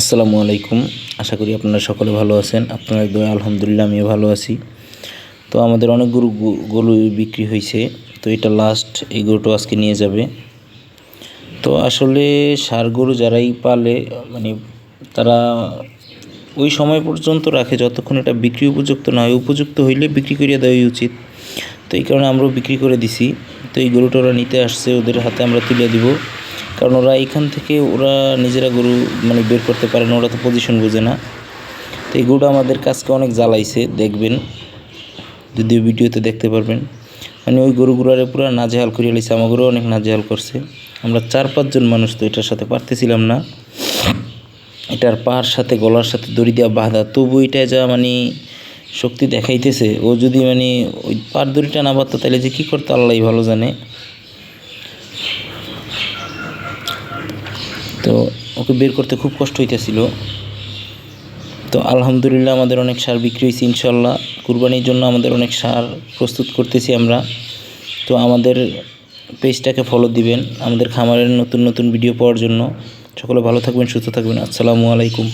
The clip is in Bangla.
আসসালামু আলাইকুম। আশা করি আপনারা সকলে ভালো আছেন। আপনারা দয়া আলহামদুলিল্লাহ আমিও ভালো আছি। তো আমাদের অনেক গরু গরু বিক্রি হয়েছে তো এটা লাস্ট এই গরুটা আজকে নিয়ে যাবে। তো আসলে সার গরু যারাই পালে মানে তারা ওই সময় পর্যন্ত রাখে। যতক্ষণ এটা বিক্রি উপযুক্ত না হয়, উপযুক্ত হইলে বিক্রি করিয়া দেওয়াই উচিত। তো এই কারণে আমরাও বিক্রি করে দিছি। তো এই গরুটা ওরা নিতে আসছে, ওদের হাতে আমরা তুলে দিব। কারণ ওরা এখান থেকে ওরা নিজেরা গরু মানে বের করতে পারে না, ওরা তো পজিশন বোঝে না। তো এই গরুটা আমাদের কাজকে অনেক জ্বালাইছে, দেখবেন। যদিও ভিডিওতে দেখতে পারবেন। মানে ওই গরুগুলারে পুরো নাজেহাল করিয়া লিছে আমাদেরও অনেক নাজেহাল করছে। আমরা চার পাঁচজন মানুষ তো এটার সাথে পারতেছিলাম না। এটার পার সাথে, গলার সাথে দড়ি দেওয়া বাঁধা, তবু এটা যা মানে শক্তি দেখাইতেছে। ও যদি মানে ওই পার দড়িটা না বাঁধতো তাহলে যে কী করতো আল্লাহ ভালো জানে। তো ওকে বের করতে খুব কষ্ট হইতেছিল। তো আলহামদুলিল্লাহ আমাদের অনেক সার বিক্রি হয়েছে ইনশাল্লাহ কুরবানির জন্য আমাদের অনেক সার প্রস্তুত করতেছি আমরা। তো আমাদের পেজটাকে ফলো দিবেন, আমাদের খামারের নতুন নতুন ভিডিও পাওয়ার জন্য। সকলে ভালো থাকবেন, সুস্থ থাকবেন। আসসালামু আলাইকুম।